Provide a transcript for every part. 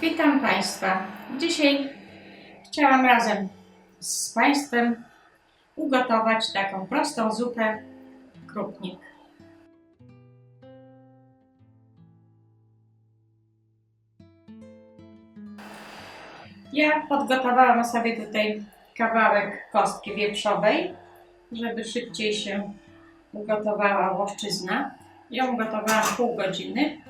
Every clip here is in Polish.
Witam Państwa. Dzisiaj chciałam razem z Państwem ugotować taką prostą zupę krupnik. Ja podgotowałam sobie tutaj kawałek kostki wieprzowej, żeby szybciej się ugotowała łoszczyzna. Ją gotowałam pół godziny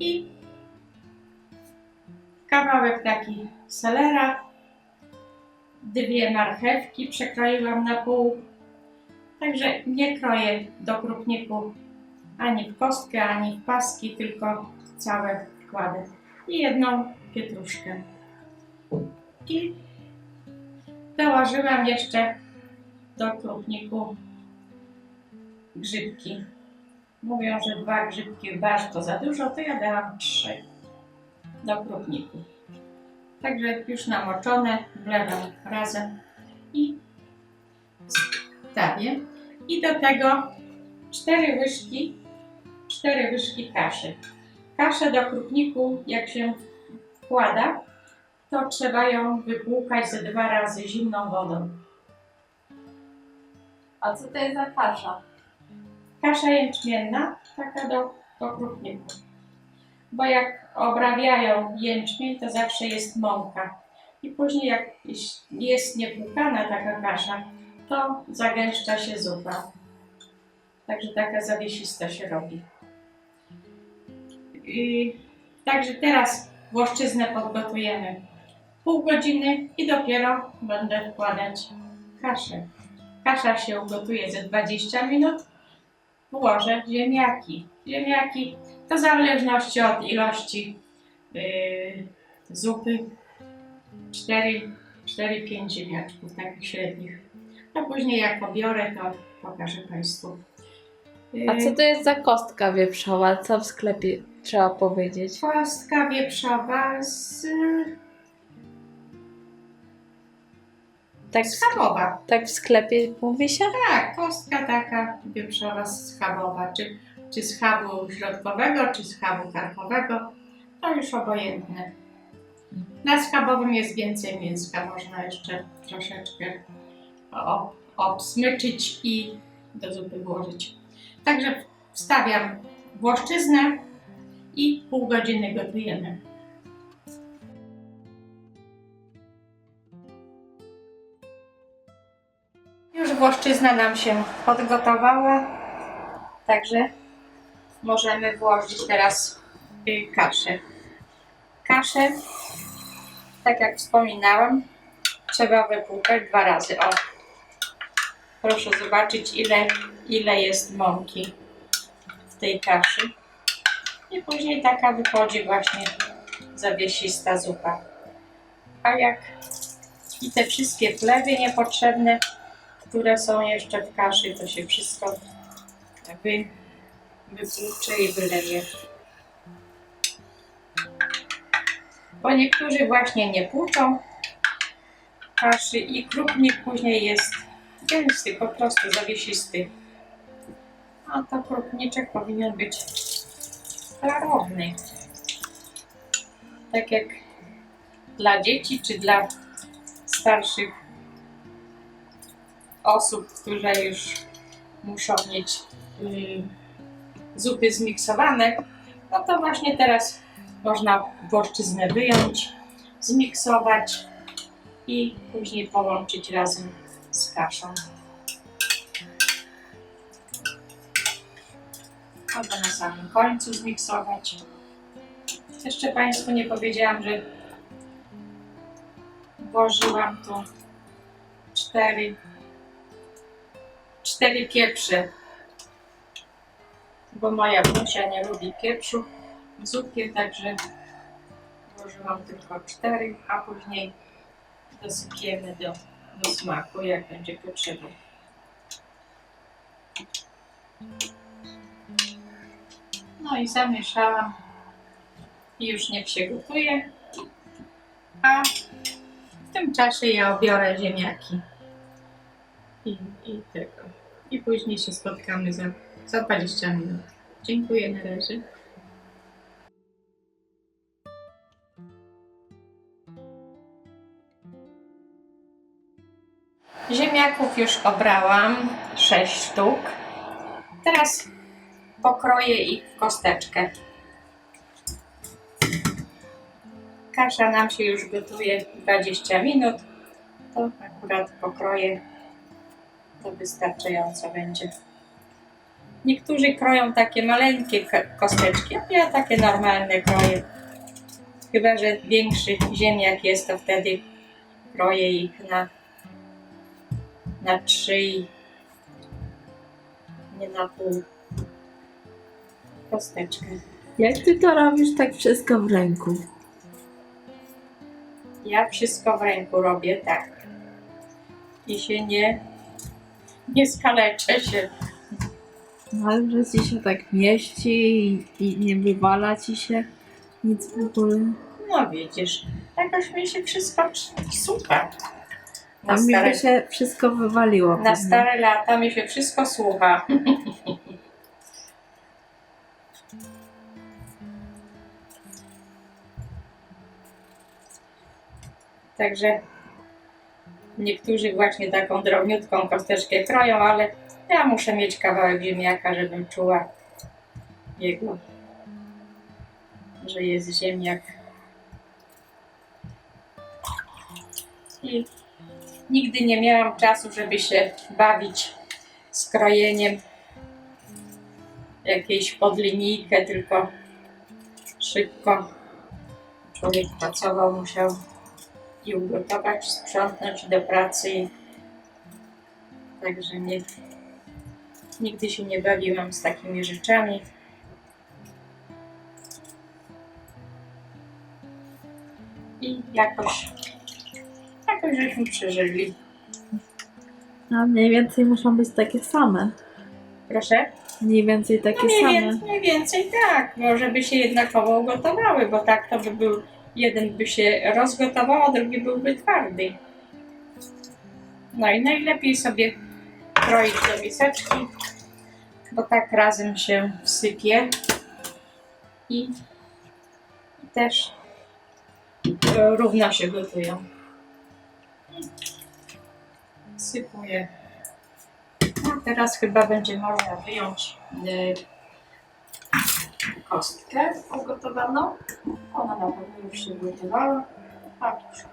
i kawałek taki selera, dwie marchewki przekroiłam na pół. Także nie kroję do krupniku ani w kostkę, ani w paski, tylko całe kładę. I jedną pietruszkę. I dołożyłam jeszcze do krupniku grzybki. Mówią, że dwa grzybki w to za dużo, to ja dałam trzy do krupniku. Także już namoczone, wlewam razem i stawię. I do tego cztery łyżki, cztery łyżki kaszy. Kaszę do krupniku, jak się wkłada, to trzeba ją wypłukać ze dwa razy zimną wodą. A co to jest za kasza? Kasza jęczmienna, taka do, do krupniku. Bo jak obrabiają jęczmień, to zawsze jest mąka. I później jak jest niepłukana taka kasza, to zagęszcza się zupa. Także taka zawiesista się robi. I, także teraz włoszczyznę podgotujemy pół godziny i dopiero będę wkładać kaszę. Kasza się ugotuje ze 20 minut. Włożę ziemniaki. Ziemniaki to w zależności od ilości yy, zupy 4-5 ziemniaczków takich średnich. A później jak pobiorę, to pokażę Państwu. Yy, A co to jest za kostka wieprzowa? Co w sklepie trzeba powiedzieć? Kostka wieprzowa z Tak, schabowa. tak w sklepie mówi się? Tak, kostka taka wieprzowa schabowa, czy, czy schabu środkowego, czy schabu karpowego, to już obojętne. Na schabowym jest więcej mięska, można jeszcze troszeczkę obsmyczyć i do zupy włożyć. Także wstawiam włoszczyznę i pół godziny gotujemy. Już włoszczyzna nam się podgotowała, także możemy włożyć teraz y, kaszę. Kaszę, tak jak wspominałam, trzeba wypłukać dwa razy. O, proszę zobaczyć ile, ile jest mąki w tej kaszy. I później taka wychodzi właśnie zawiesista zupa. A jak i te wszystkie plewy niepotrzebne, które są jeszcze w kaszy, to się wszystko wy, wypłucze i wyleje. Bo niektórzy właśnie nie płuczą kaszy i krupnik później jest gęsty, po prostu zawiesisty. A to krupniczek powinien być klarowny. Tak jak dla dzieci czy dla starszych osób, które już muszą mieć y, zupy zmiksowane, no to właśnie teraz można włoszczyznę wyjąć, zmiksować i później połączyć razem z kaszą. Albo na samym końcu zmiksować. Jeszcze Państwu nie powiedziałam, że włożyłam tu cztery cztery pieprze. Bo moja wnusia nie lubi pieprzu zupie, także włożyłam tylko cztery, a później dosypiemy do, do smaku, jak będzie potrzeba. No i zamieszałam i już niech się gotuje. A w tym czasie ja obiorę ziemniaki i, i tego. I później się spotkamy za, za 20 minut. Dziękuję na razie. Ziemniaków już obrałam, 6 sztuk. Teraz pokroję ich w kosteczkę. Kasza nam się już gotuje 20 minut, to akurat pokroję, to wystarczająco będzie. Niektórzy kroją takie maleńkie ko- kosteczki, a ja takie normalne kroję. Chyba, że większy ziemniak jest, to wtedy kroję ich na, na trzy nie na pół kosteczkę. Jak ty to robisz tak wszystko w ręku? Ja wszystko w ręku robię tak. I się nie, nie skaleczę się. Ale że ci się tak mieści i, i nie wywala ci się nic w ogóle. No widzisz, jakoś mi się wszystko super. Na A mi stare, by się wszystko wywaliło. na pewnie. stare lata mi się wszystko słucha. Także niektórzy właśnie taką drobniutką kosteczkę kroją, ale ja muszę mieć kawałek ziemniaka, żebym czuła jego, że jest ziemniak. I nigdy nie miałam czasu, żeby się bawić z krojeniem jakiejś podlinijkę, tylko szybko człowiek pracował, musiał i ugotować, sprzątnąć do pracy. Także nie, nigdy się nie bawiłam z takimi rzeczami. I jakoś, jakoś żeśmy przeżyli. A mniej więcej muszą być takie same. Proszę? Mniej więcej takie No mniej, same. więcej, mniej więcej tak, no żeby się jednakowo ugotowały, bo tak to by był, jeden by się rozgotował, a drugi byłby twardy. No i najlepiej sobie kroić do miseczki, bo tak razem się wsypie i też e, równo się gotują. Sypuję. A teraz chyba będzie można wyjąć e, kostkę ugotowaną. Ona na pewno już się ugotowała. A już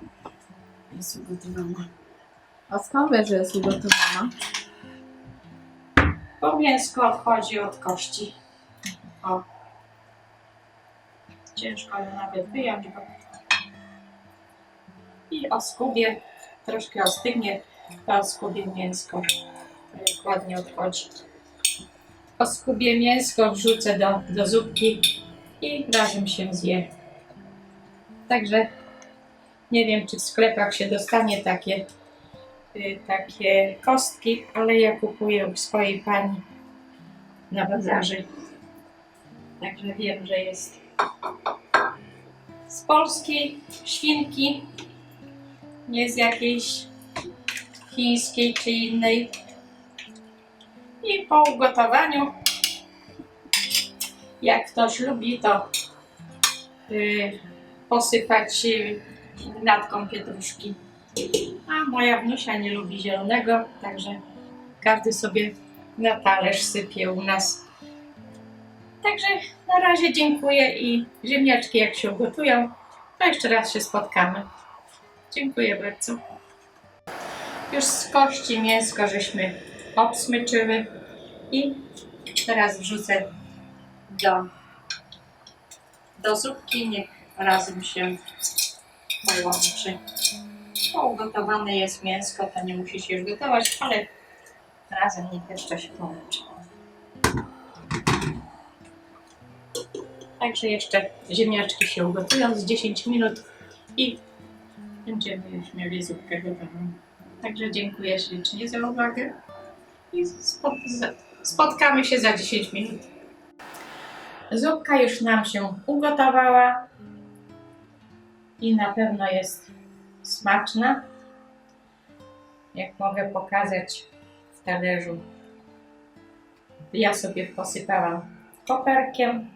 jest ugotowana. A skąd wiesz, że jest ugotowana? Bo mięsko odchodzi od kości. O. Ciężko ją nawet wyjąć, bo... I oskubię, troszkę ostygnie, to oskubię mięsko. Ładnie odchodzi. Oskubię mięsko, wrzucę do, do zupki i razem się zje. Także nie wiem, czy w sklepach się dostanie takie takie kostki, ale ja kupuję u swojej pani na bazarze. Także wiem, że jest z polskiej świnki, nie z jakiejś chińskiej czy innej. I po ugotowaniu, jak ktoś lubi, to y, posypać y, natką pietruszki. A moja wnusia nie lubi zielonego, także każdy sobie na talerz sypie u nas. Także na razie dziękuję i ziemniaczki jak się ugotują, to jeszcze raz się spotkamy. Dziękuję bardzo. Już z kości mięsko żeśmy obsmyczyły i teraz wrzucę do, do zupki, niech razem się połączy. Bo ugotowane jest mięsko, to nie musi się już gotować, ale razem niech jeszcze się połączy. Także jeszcze ziemniaczki się ugotują z 10 minut i będziemy już mieli zupkę gotową. Także dziękuję ślicznie za uwagę i spot spotkamy się za 10 minut. Zupka już nam się ugotowała i na pewno jest smaczna. Jak mogę pokazać w talerzu, ja sobie posypałam koperkiem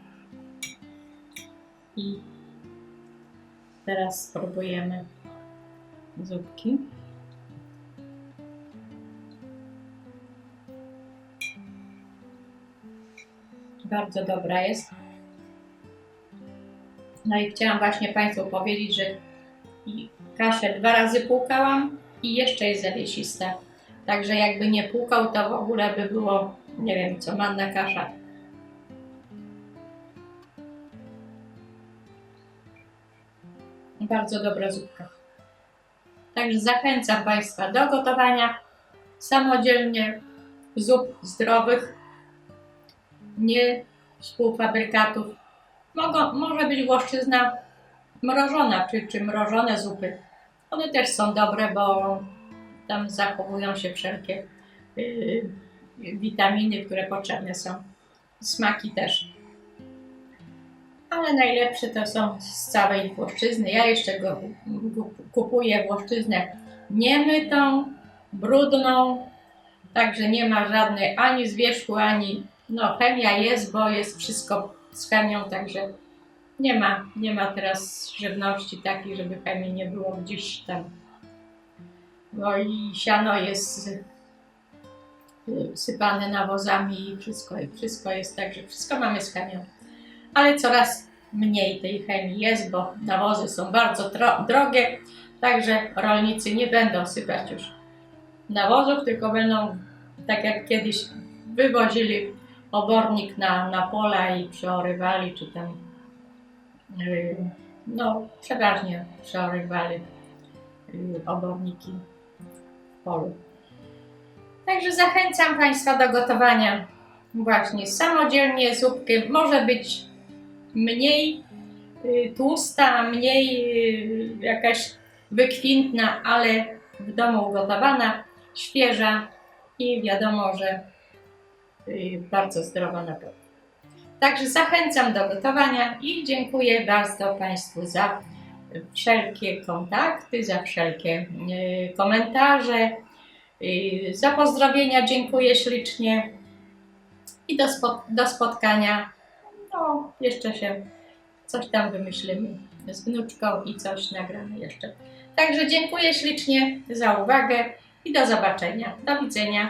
i teraz spróbujemy zupki. Bardzo dobra jest. No i chciałam właśnie Państwu powiedzieć, że kaszę dwa razy płukałam i jeszcze jest zawiesista. Także jakby nie płukał, to w ogóle by było, nie wiem co, manna kasza. Bardzo dobra zupka. Także zachęcam Państwa do gotowania samodzielnie zup zdrowych, nie z półfabrykatów. Mogą, może być włoszczyzna mrożona, czy, czy mrożone zupy. One też są dobre, bo tam zachowują się wszelkie yy, witaminy, które potrzebne są. Smaki też. Ale najlepsze to są z całej włoszczyzny. Ja jeszcze go kupuję włoszczyznę niemytą, brudną, także nie ma żadnej ani zwierzchu, ani no chemia jest, bo jest wszystko z chemią, także nie ma, nie ma teraz żywności takiej, żeby chemii nie było gdzieś tam. No i siano jest y, sypane nawozami i wszystko, wszystko jest tak, że wszystko mamy z chemią. Ale coraz mniej tej chemii jest, bo nawozy są bardzo drogie, także rolnicy nie będą sypać już nawozów, tylko będą tak jak kiedyś wywozili obornik na, na pola i przeorywali, czy tam no przeważnie przeorywali yy, oborniki w polu. Także zachęcam Państwa do gotowania właśnie samodzielnie zupki. Może być mniej y, tłusta, mniej y, jakaś wykwintna, ale w domu ugotowana, świeża i wiadomo, że y, bardzo zdrowa na pewno. Także zachęcam do gotowania i dziękuję bardzo Państwu za wszelkie kontakty, za wszelkie y, komentarze, y, za pozdrowienia dziękuję ślicznie i do, spot- do spotkania. No, jeszcze się coś tam wymyślimy z wnuczką i coś nagramy jeszcze. Także dziękuję ślicznie za uwagę i do zobaczenia. Do widzenia.